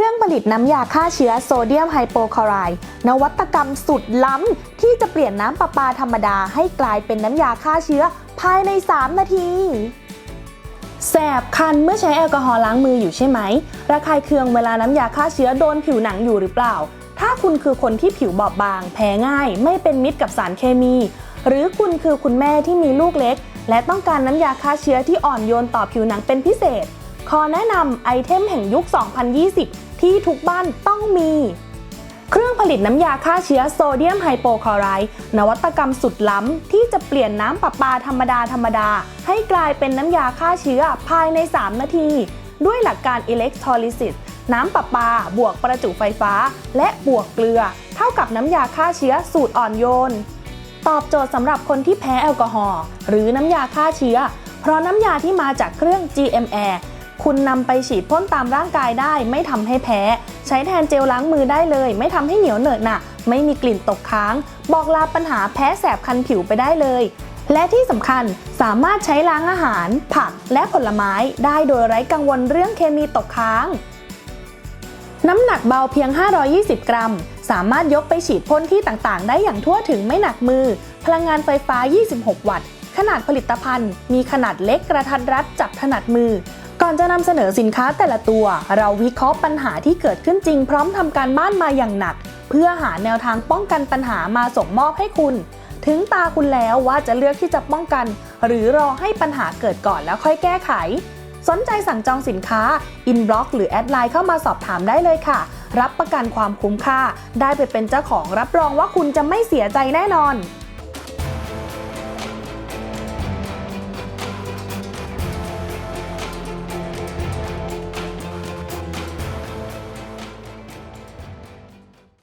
รื่องผลิตน้ำยาฆ่าเชื้อโซเดียมไฮโปคลอไรด์นวัตกรรมสุดล้ำ ที่จะเปลี่ยนน้ำประปาธรรมดาให้กลายเป็นน้ำยาฆ่าเชื้อภายใน 3 นาทีแสบคันเมื่อใช้แอลกอฮอล์ล้างมืออยู่ใช่ไหม ระคายเคืองเวลาน้ำยาฆ่าเชื้อโดนผิวหนังอยู่หรือเปล่า ถ้าคุณคือคนที่ผิวบอบบาง แพ้ง่าย ไม่เป็นมิตรกับสารเคมี หรือคุณคือคุณแม่ที่มีลูกเล็ก และต้องการน้ำยาฆ่าเชื้อที่อ่อนโยนต่อผิวหนังเป็นพิเศษ ขอแนะนำไอเทมแห่งยุค 2020 ที่ทุกบ้านต้องมี เครื่องผลิตน้ำยาฆ่าเชื้อโซเดียมไฮโปคลอไรด์นวัตกรรมสุดล้ำ ที่จะเปลี่ยนน้ำประปาธรรมดาธรรมดา ให้กลายเป็นน้ำยาฆ่าเชื้อภายใน 3 นาที ด้วยหลักการอิเล็กโทรลิซิสน้ำประปา บวกประจุไฟฟ้า และบวกเกลือ เท่ากับน้ำยาฆ่าเชื้อสูตรอ่อนโยน ตอบโจทย์สำหรับคนที่แพ้แอลกอฮอล์หรือน้ำยาฆ่าเชื้อ เพราะน้ำยาที่มาจากเครื่อง GMR คุณนำไปฉีดพ่นตามร่างกายได้ไม่ทำให้แพ้ ใช้แทนเจลล้างมือได้เลย ไม่ทำให้เหนียวเหนอะหนะไม่มีกลิ่นตกค้าง บอกลาปัญหาแพ้แสบคันผิวไปได้เลย และที่สำคัญสามารถใช้ล้างอาหาร ผักและผลไม้ได้โดยไร้กังวลเรื่องเคมีตกค้าง น้ำหนักเบาเพียง 520 กรัม สามารถยกไปฉีดพ่นที่ต่างๆ ได้อย่างทั่วถึงไม่หนักมือ พลังงานไฟฟ้า 26 วัตต์ขนาดผลิตภัณฑ์ มีขนาดเล็กกระทัดรัดจับถนัดมือ ก่อนจะนำเสนอสินค้าแต่ละตัว เราวิเคราะห์ปัญหาที่เกิดขึ้นจริงพร้อมทำการบ้านมาอย่างหนัก เพื่อหาแนวทางป้องกันปัญหามาส่งมอบให้คุณ ถึงตาคุณแล้วว่าจะเลือกที่จะป้องกัน หรือรอให้ปัญหาเกิดก่อนแล้วค่อยแก้ไข สนใจสั่งจองสินค้าอินบล็อกหรือแอดไลน์เข้ามาสอบถามได้เลยค่ะ รับประกันความคุ้มค่า ได้ไปเป็นเจ้าของรับรองว่าคุณจะไม่เสียใจแน่นอน